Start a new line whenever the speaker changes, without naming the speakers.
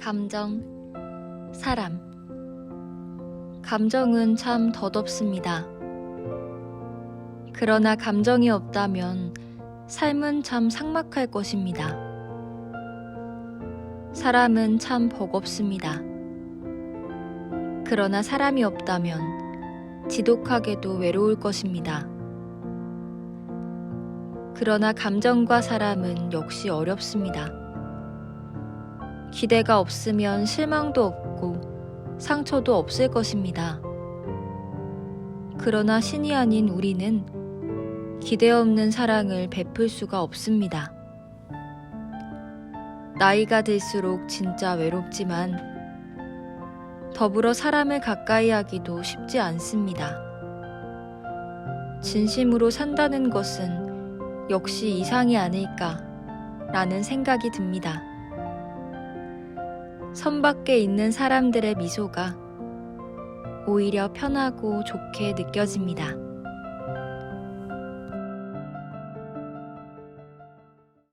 감정, 사람. 감정은 참 덧없습니다. 그러나 감정이 없다면 삶은 참 삭막할 것입니다. 사람은 참 버겁습니다. 그러나 사람이 없다면 지독하게도 외로울 것입니다. 그러나 감정과 사람은 역시 어렵습니다. 기대가 없으면 실망도 없고 상처도 없을 것입니다. 그러나 신이 아닌 우리는 기대 없는 사랑을 베풀 수가 없습니다. 나이가 들수록 진짜 외롭지만 더불어 사람을 가까이 하기도 쉽지 않습니다. 진심으로 산다는 것은 역시 이상이 아닐까 라는 생각이 듭니다. 선 밖에 있는 사람들의 미소가 오히려 편하고 좋게 느껴집니다.